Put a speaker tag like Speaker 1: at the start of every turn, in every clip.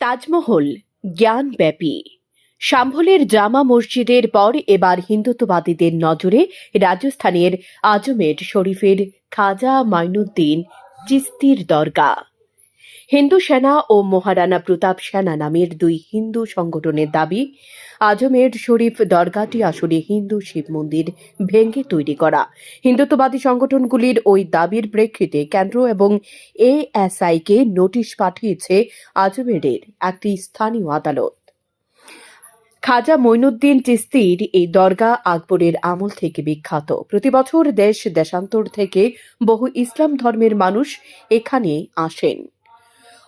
Speaker 1: তাজমহল জ্ঞানব্যাপী। সাম্ভলের জামা মসজিদের পর এবার হিন্দুত্ববাদীদের নজরে রাজস্থানের আজমের শরীফের খাজা মাইনুদ্দিন চিস্তির দরগা। হিন্দু সেনা ও মহারানা প্রতাপ সেনা নামের দুই হিন্দু সংগঠনের দাবি, আজমের শরীফ দরগাটি আসলে হিন্দু শিব মন্দির ভেঙে তৈরি করা। হিন্দুত্ববাদী সংগঠনগুলির ওই দাবির প্রেক্ষিতে কেন্দ্র এবং এএসআইকে নোটিশ পাঠিয়েছে আজমেরের একটি স্থানীয় আদালত। খাজা মঈনুদ্দিন চিস্তির এই দরগা আকবরের আমল থেকে বিখ্যাত। প্রতিবছর দেশ দেশান্তর থেকে বহু ইসলাম ধর্মের মানুষ এখানে আসেন।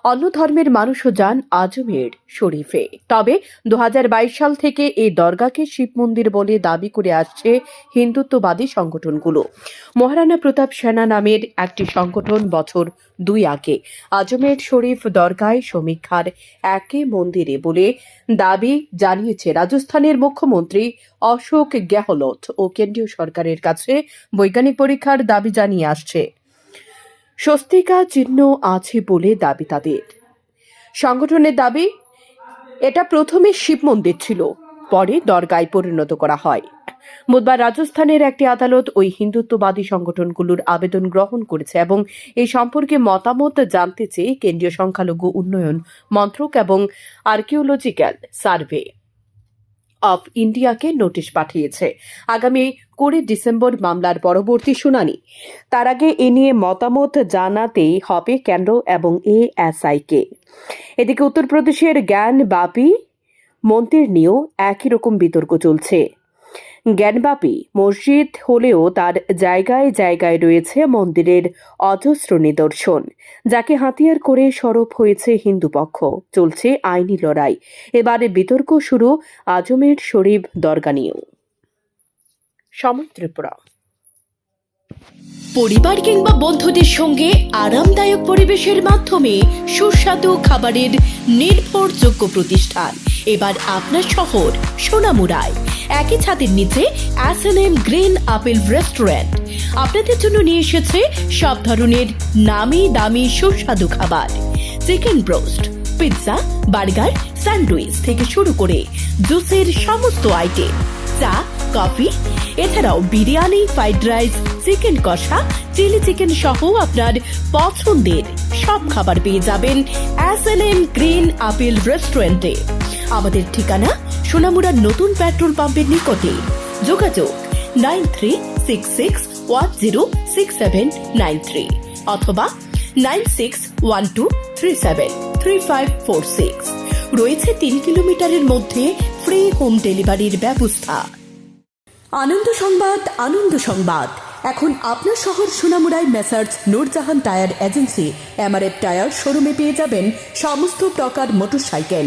Speaker 1: অন্য ধর্মের মানুষও যান আজমের শরীফে। তবে দু হাজার বাইশ সাল থেকে এই দরগাকে শিব মন্দির বলে দাবি করে আসছে হিন্দুত্ববাদী সংগঠনগুলো। মহারানা প্রতাপ সেনা নামের একটি সংগঠন বছর দুই আগে আজমের শরীফ দরগায় সমীক্ষার একে মন্দিরে বলে দাবি জানিয়েছে রাজস্থানের মুখ্যমন্ত্রী অশোক গেহলত ও কেন্দ্রীয় সরকারের কাছে বৈজ্ঞানিক পরীক্ষার দাবি জানিয়ে আসছে। স্বস্তিকা চিহ্ন আছে বলে দাবি তাদের। সংগঠনের দাবি, এটা প্রথমে শিব মন্দির ছিল, পরে দরগায় পরিণত করা হয়। বুধবার রাজস্থানের একটি আদালত ওই হিন্দুত্ববাদী সংগঠনগুলোর আবেদন গ্রহণ করেছে এবং এই সম্পর্কে মতামত জানতে চেয়ে কেন্দ্রীয় সংখ্যালঘু উন্নয়ন মন্ত্রক এবং আর্কিওলজিক্যাল সার্ভে অফ ইন্ডিয়াকে নোটিশ পাঠিয়েছে। আগামী কুড়ি ডিসেম্বর মামলার পরবর্তী শুনানি। তার আগে এ নিয়ে মতামত জানাতেই হবে কেন্দ্র এবং এএসআইকে। এদিকে উত্তরপ্রদেশের জ্ঞান বাপি মন্ত্রীর নিয়েও একই রকম বিতর্ক চলছে। জ্ঞানবাপী মসজিদ হলেও তার জায়গায় জায়গায় রয়েছে মন্দিরের অজস্র নিদর্শন, যাকে হাতিয়ার করে সরব হয়েছে হিন্দু পক্ষ। চলছে আইনি লড়াই। এবারে বিতর্ক শুরু আজমের শরীফ দরগা নিয়েও।
Speaker 2: পরিবার কিংবা বন্ধুদের সঙ্গে আরামদায়ক পরিবেশের মাধ্যমে সুস্বাদু খাবারের নির্ভরযোগ্য প্রতিষ্ঠান। এবার আপনার শহর সোনামুড়ায় একই ছাদের নিচে S M green apple restaurant আপনাদের জন্য নিয়ে এসেছে সব ধরনের নামি দামি সুস্বাদু খাবার। Chicken broast pizza burger sandwich থেকে শুরু করে জুসের সমস্ত আইটেম চা, কফি, এছাড়াও বিরিয়ানি, ফ্রাইড রাইস, চিকেন কষা, চিলি চিকেন সহ আপনার পছন্দের সব খাবার পেয়ে যাবেন S N M green apple রেস্টুরেন্টে আমাদের ঠিকানা সোনামুড়ার নতুন পেট্রোল পাম্পের নিকটে। যোগাযোগ nine three six six one zero six seven nine three অথবা nine six one two three seven three five four six. রয়েছে তিন কিলোমিটারের মধ্যে ফ্রি হোম ডেলিভারির ব্যবস্থা। আনন্দ সংবাদ আনন্দ সংবাদ। এখন আপনার শহর সোনামুড়ায় Messrs Noorjahan tyre agency MRF tyre শোরুমে পেয়ে যাবেন সমস্ত প্রকার মোটরসাইকেল।